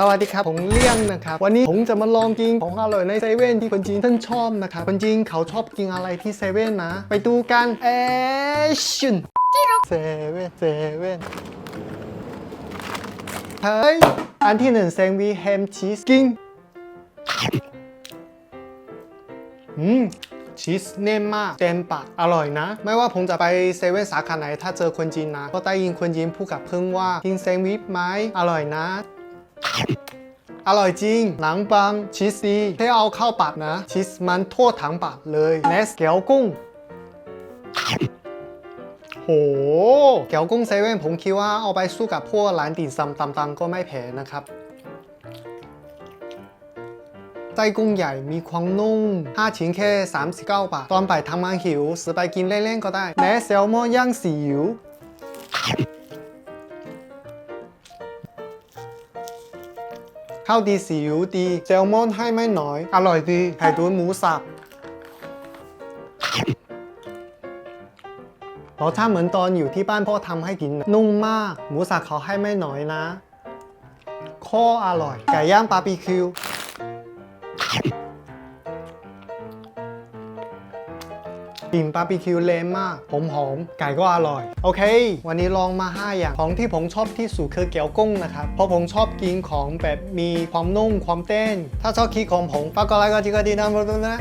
สวัสดีครับผมเลี่ยงนะครับวันนี้ผมจะมาลองกินของอร่อยในเซเว่นที่คนจีนท่านชอบนะครับคนจีนเขาชอบกินอะไรที่เซเว่นนะ ไปดูกันแอชั่นเซเว่นเซเว่นเฮ้ยอันที่หนึ่งแซงด์วีแฮมชีสกินอืมชีสแน่นมากเต็มปากอร่อยนะ ไม่ว่าผมจะไปเซเว่นสาขาไหนถ้าเจอคนจีนนะก็ได้ยินคนจีนพูดกับเพื่อนว่ากินแซนด์วิชไหมอร่อยนะ อร่อยจริง หนังบางชีสดีแค่เอาเข้าปากนะ ชีสมันทั่วทั้งปากเลยเนสเกี๊ยวกุ้ง โห เกี๊ยวกุ้งเซเว่นผมคิดว่าเอาไปสู้กับพวกร้านติ่มซำตำๆก็ไม่แพ้นะครับไส้กุ้งใหญ่มีความนุ่ม5ชิ้นแค่ 39 บาท ตอนบ่ายทำงานหิวซื้อไปกินเล่นๆก็ได้แหนแซลมอนย่างซีอิ๊ว ข้าวดีสีอิ๊วดีแซลมอนให้ไม่น้อย อร่อยดีไข่ตุ๋นหมูสับรสชาติเหมือนตอนอยู่ที่บ้านพ่อทำให้กินนุ่มมาก หมูสับเขาให้ไม่น้อยนะโคตรอร่อยไก่ย่างบาร์บีคิว กลิ่นบาร์บีคิวแรงมากผมหอมไก่ก็อร่อย โอเค วันนี้ลองมา 5 อย่างของที่ผมชอบที่สุดคือเกี๊ยวกุ้งนะครับ เพราะผมชอบกินของแบบมีความนุ่มความเต้น ถ้าชอบคิดของผมฝากกดไลค์กดติดตามด้วยนะ